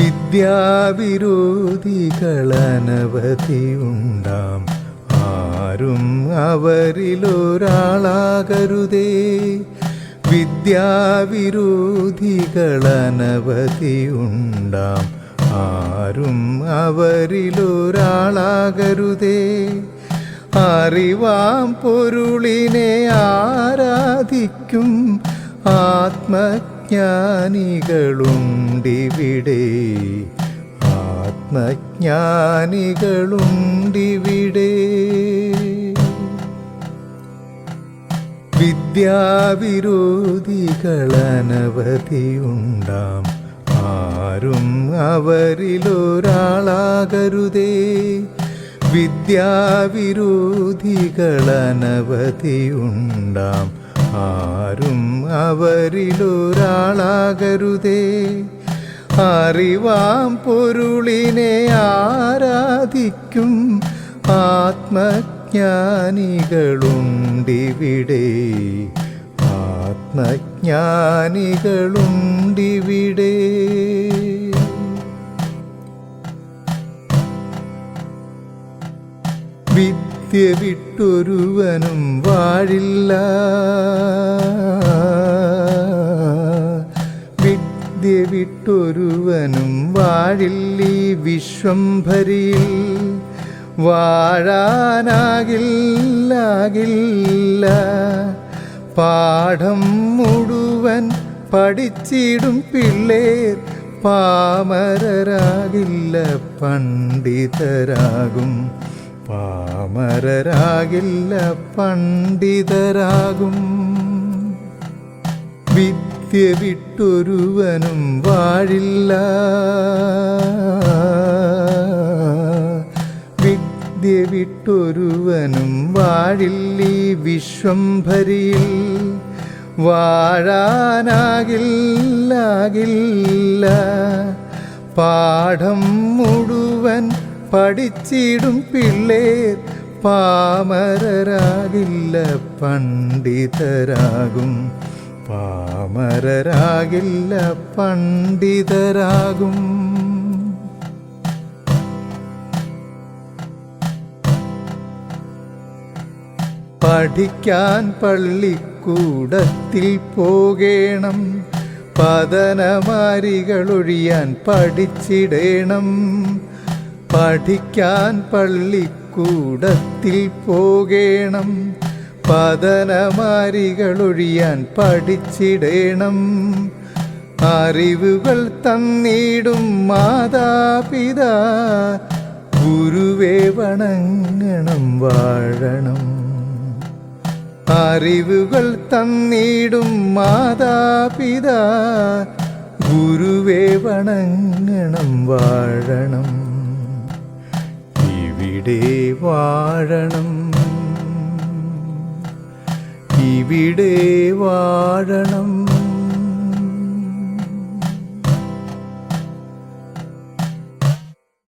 വിദ്യാവിരോധികളനവധിയുണ്ടാം ആരും അവരിലൊരാളാകരുതേ. വിദ്യാവിരോധികളനവധിയുണ്ടാം ആരും അവരിലൊരാളാകരുതേ. അറിവാം പൊരുളിനെ ആരാധിക്കും. ആത്മജ്ഞാനികളുണ്ടിവിടെ ആത്മജ്ഞാനികളുണ്ടിവിടെ. വിദ്യാവിരോധികളനവധിയുണ്ടാം. ആരും അവരിലൊരാളാകരുതേ. വിദ്യാവിരോധികളനവധിയുണ്ടാം. ആരും അവരിലൊരാളാകരുതേ. അറിവാം പൊരുളിനെ ആരാധിക്കും. ആത്മജ്ഞാനികളുണ്ടിവിടെ. ആത്മജ്ഞാനികളുണ്ടിവിടെ. വിദ്യ വിട്ടൊരുവനും വാഴില്ല. വിദ്യ വിട്ടൊരുവനും വാഴില്ലീ വിശ്വംഭരിയിൽ വാഴാനാകില്ലാകില്ല. പാഠം മുഴുവൻ പഠിച്ചിടും പിള്ളേർ. പാമരരാകില്ല പണ്ഡിതരാകും. പാമരരാകില്ല പണ്ഡിതരാകും. വിദ്യ വിട്ടൊരുവനും വാഴില്ല. വിദ്യ വിട്ടൊരുവനും വാഴില്ലീ വിശ്വംഭരിയിൽ വാഴാനാകില്ലാകില്ല. പാഠം മുഴുവൻ പഠിച്ചിടും പിള്ളേർ പാമരരാകില്ല പണ്ഡിതരാകും. പാമരരാകില്ല പണ്ഡിതരാകും. പഠിക്കാൻ പള്ളിക്കൂടത്തിൽ പോകേണം. പതനമാരികളൊഴിയാൻ പഠിച്ചിടേണം. പഠിക്കാൻ പള്ളിക്കൂടത്തിൽ പോകേണം. പതനമാരികളൊഴിയാൻ പഠിച്ചിടേണം. അറിവുകൾ തന്നിടും മാതാപിതാ. ഗുരുവേ വണങ്ങണം വാഴണം. അറിവുകൾ തന്നിടും മാതാപിതാ. ഗുരുവേ വണങ്ങണം വാഴണം. ഇവിടെ വാഴണം. ഇവിടെ വാഴണം.